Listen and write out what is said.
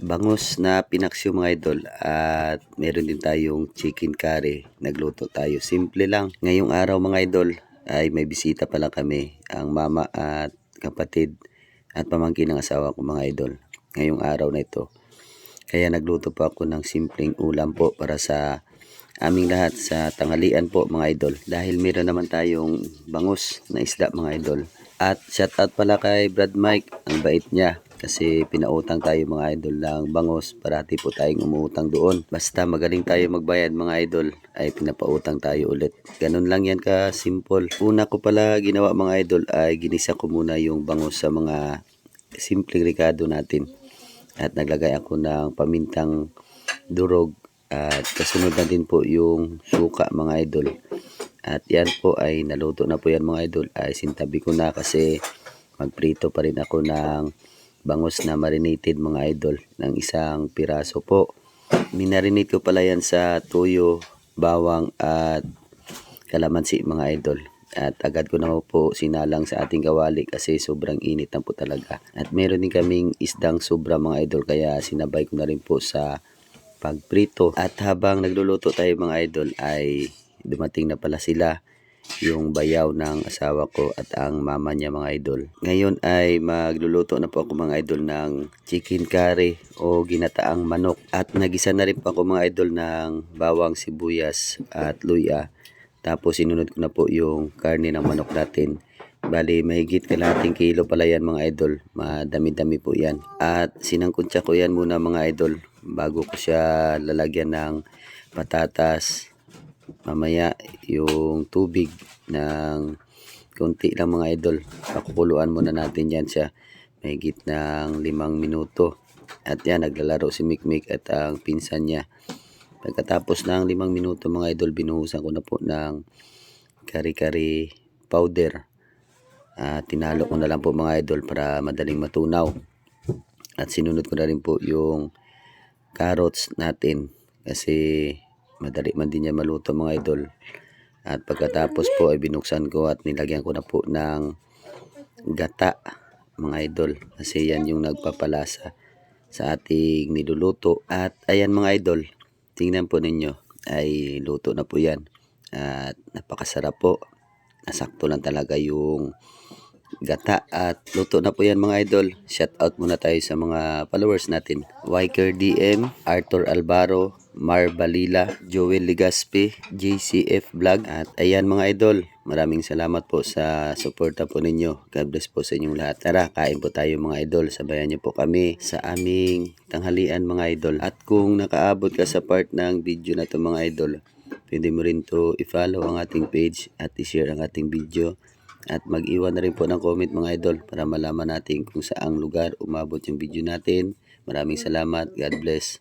bangus na pinaksyo mga idol at meron din tayong chicken curry. Nagluto tayo. Simple lang. Ngayong araw mga idol ay may bisita pala kami ang mama at kapatid at pamangkin ng asawa ko mga idol. Ngayong araw na ito. Kaya nagluto po ako ng simpleng ulam po para sa aming lahat sa tanghalian po mga idol. Dahil meron naman tayong bangus na isda mga idol. At shout out pala kay Brad Mike. Ang bait niya kasi pinautang tayo mga idol ng bangos. Parati po tayong umuutang doon. Basta magaling tayo magbayad mga idol ay pinapautang tayo ulit. Ganun lang yan ka simple. Una ko pala ginawa mga idol ay ginisa ko muna yung bangos sa mga simpleng ricado natin. At naglagay ako ng pamintang durog. At kasunod na din po yung suka mga idol. At yan po ay naluto na po yan mga idol. Ay sintabi ko na kasi magprito pa rin ako ng bangus na marinated mga idol ng isang piraso po. Minarinate ko pala yan sa tuyo, bawang at kalamansi mga idol. At agad ko na po sinalang sa ating kawali kasi sobrang init na po talaga. At meron din kaming isdang sobra mga idol kaya sinabay ko na rin po sa pagprito. At habang nagluluto tayo mga idol ay dumating na pala sila yung bayaw ng asawa ko at ang mama niya mga idol. Ngayon ay magluluto na po ako mga idol ng chicken curry o ginataang manok. At nagisa na rin po ako mga idol ng bawang sibuyas at luya. Tapos sinunod ko na po yung karne ng manok natin. Bali, mahigit kalahating kilo pala yan mga idol. Madami-dami po yan. At sinangkuntsa ko yan muna mga idol bago ko siya lalagyan ng patatas, mamaya yung tubig ng konti lang mga idol. Pakukuluan muna natin yan siya mahigit ng limang minuto. At yan naglalaro si Mikmik at ang pinsan niya. Pagkatapos ng limang minuto mga idol binuhusan ko na po ng kari-kari powder. At tinalo ko na lang po mga idol para madaling matunaw. At sinunod ko na rin po yung carrots natin. Kasi madali man din niya maluto mga idol. At pagkatapos po ay binuksan ko at nilagyan ko na po ng gata mga idol. Kasi yan yung nagpapalasa sa ating niluluto. At ayan mga idol tingnan po ninyo. Ay luto na po yan. At napakasarap po. Nasakto lang talaga yung gata. At luto na po yan mga idol. Shout out muna tayo sa mga followers natin. Wiker DM Arthur Albaro Mar Balila Joel Ligaspi JCF Vlog at ayan mga idol maraming salamat po sa suporta po ninyo God bless po sa inyong lahat tara kain po tayo mga idol sabayan niyo po kami sa aming tanghalian mga idol at kung nakaabot ka sa part ng video na to mga idol pwede mo rin to i-follow ang ating page at i-share ang ating video at mag-iwan na rin po ng comment mga idol para malaman natin kung saang lugar umabot yung video natin. Maraming salamat. God bless.